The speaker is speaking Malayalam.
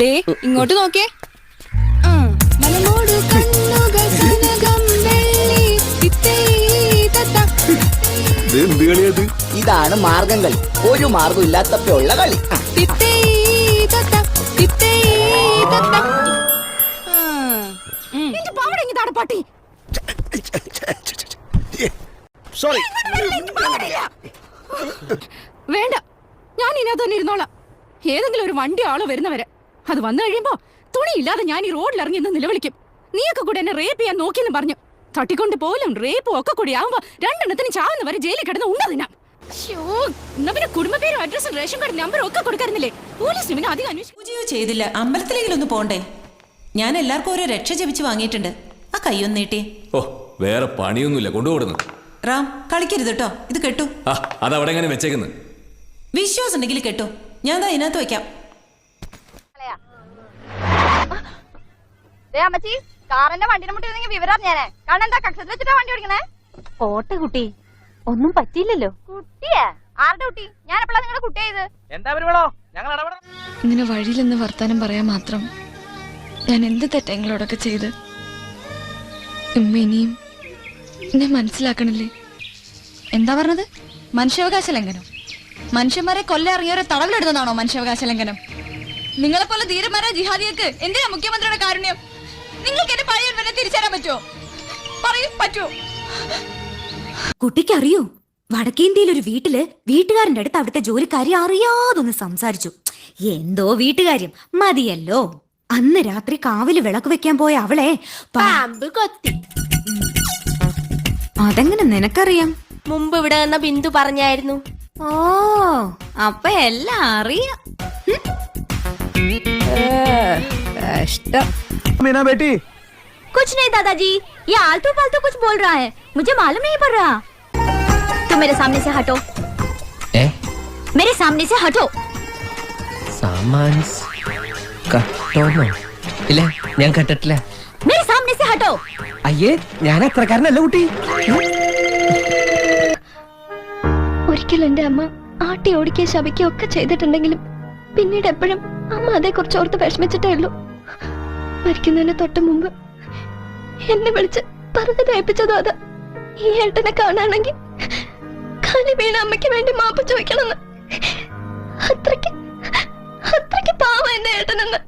ദേ ഇങ്ങോട്ട് നോക്കേ മലമോട് കണ്ണുകൾ കനകം വെള്ളി തിത്തേ തത്ത. ഇത് എന്ത് കളിയത് ഇതാണ് മാർഗം കളി ഒരു മാർഗം ഇല്ലാത്തപ്പോ ഉള്ള കളി. ആ, തിത്തേ തത്ത, തിത്തേ തത്ത. ആ. ഉം. സോറി വേണ്ട ഞാൻ ഇതിനകത്ത് തന്നെ ഇരുന്നോളാം. ഏതെങ്കിലും ഒരു വണ്ടി ആൾ വരുന്നവരെ. അത് വന്നു കഴിയുമ്പോ തുണിയില്ലാതെ ഞാൻ ഈ റോഡിൽ ഇറങ്ങി നിന്ന് നിലവിളിക്കും. നീയൊക്കെ കൂടെ എന്നെ റേപ്പ് ചെയ്യാൻ നോക്കിയെന്ന് പറഞ്ഞു തട്ടിക്കൊണ്ട് പോലും റേപ്പും ഒക്കെ കൂടി ആവുമ്പോ രണ്ടെണ്ണത്തിന് ചാവുന്ന വരെ ജയിലിൽ കിടന്ന് ഉണ്ടതിനാ. തിന്നാം എന്നാ പിന്നെ കുടുംബ പേരും അഡ്രസ്സും റേഷൻ കാർഡ് നമ്പറും ഒക്കെ കൊടുക്കാറുന്നില്ലേ? പോലീസ് അധികം ചെയ്തില്ല. അമ്പലത്തിലെങ്കിലും ഒന്ന് പോണ്ടേ? ഞാൻ എല്ലാവർക്കും ഓരോ രക്ഷ ജപിച്ച് വാങ്ങിയിട്ടുണ്ട്. ആ കൈയൊന്ന് നീട്ടി. ഓ വേറെ പണിയൊന്നുമില്ല. കൊണ്ടുപോകുന്നു റാം കളിക്കരുത് കേട്ടോ. ഇത് കെട്ടു. ആ അതവിടെ എങ്ങനെ വെച്ചേക്കുന്നു? വിശ്വാസം ഉണ്ടെങ്കിൽ കെട്ടു. ഞാൻ ദാ ഇതിനകത്ത് വെക്കാം ദേ അമ്മച്ചി കാറിന്റെ വണ്ടിനെ മുട്ടി വിവരം ഞാനേ കാരണം എന്താ കക്ഷത്തിൽ വെച്ചിട്ടാ വണ്ടി ഓടിക്കണേ പോട്ടെ കുട്ടി. ഒന്നും പറ്റിയില്ലല്ലോ. കുട്ടിയാ? ആരുടെ കുട്ടി? ഞാൻ എപ്പോഴാ നിങ്ങളുടെ കുട്ടിയായത് എന്താ പരിപാടോ? ഞങ്ങൾ ഇങ്ങനെ വഴിയിലെന്ന് വർത്താനം പറയാൻ മാത്രം ഞാൻ എന്ത് തെറ്റങ്ങളോടൊക്കെ ചെയ്ത്? ഉമ്മ ഇനിയും എന്നെ മനസ്സിലാക്കണില്ലേ? എന്താ പറഞ്ഞത്? മനുഷ്യാവകാശ ലംഘനം മനുഷ്യന്മാരെ കൊല്ല ഇറങ്ങിയവരെ തടവിലെടുത്തതാണോ മനുഷ്യാവകാശ ലംഘനം? നിങ്ങളെ പോലെ ധീരന്മാരായ ജിഹാദികൾക്ക് എന്തിനാ മുഖ്യമന്ത്രിയുടെ കാരുണ്യം? നിങ്ങൾക്ക് എന്റെ പഴയ വരെ തിരിച്ചറിയാൻ പറ്റുമോ? പറയൂ പറ്റുമോ കുട്ടിക്കറിയോ? വടക്കേന്ത്യയിൽ ഒരു വീട്ടിൽ വീട്ടുകാരന്റെ അടുത്ത് അവിടുത്തെ ജോലിക്കാരി അറിയാതൊന്ന് സംസാരിച്ചു. എന്തോ വീട്ടുകാര്യം? മതിയല്ലോ. അന്ന് രാത്രി കാവിൽ വിളക്ക് വെക്കാൻ പോയ അവളെ പാമ്പ് കൊത്തി. അതെങ്ങനെ നിനക്കറിയാം? മുമ്പ് ഇവിടെ വന്ന ബിന്ദു പറഞ്ഞായിരുന്നു ഓ അപ്പൊ എല്ലാം അറിയാം മീനാ ബേട്ടി कुछ नहीं दादाजी ये आलतू फालतू कुछ बोल रहा है मुझे मालूम नहीं पड़ रहा तुम मेरे सामने से हटो ഏ मेरे सामने से हटो സാമാൻസ് കട്ടോന്നോ ഇല്ല ഞാൻ കണ്ടിട്ടില്ല मेरे सामने से हटो അയ്യേ ഞാൻ അത്രക്കാരനല്ല കുട്ടി ഒരിക്കൽ എന്റെ അമ്മ ആട്ടി ഓടിക്കുക ശവിക്കുക ഒക്കെ ചെയ്തിട്ടുണ്ടെങ്കിലും പിന്നീട് എപ്പോഴും അമ്മ അതേക്കുറിച്ച് ഓർത്ത് വിഷമിച്ചിട്ടേ ഉള്ളൂ. മരിക്കുന്നതിന് തൊട്ട് മുമ്പ് എന്നെ വിളിച്ച് പറഞ്ഞു കേൾപ്പിച്ചതും അത് ഈ ഏട്ടനെ കാണാണെങ്കിൽ കാലി വീണ അമ്മയ്ക്ക് വേണ്ടി മാപ്പ് ചോദിക്കണമെന്ന്. അത്രയ്ക്ക് അത്രയ്ക്ക് പാവ എന്റെ ഏട്ടനെന്ന്.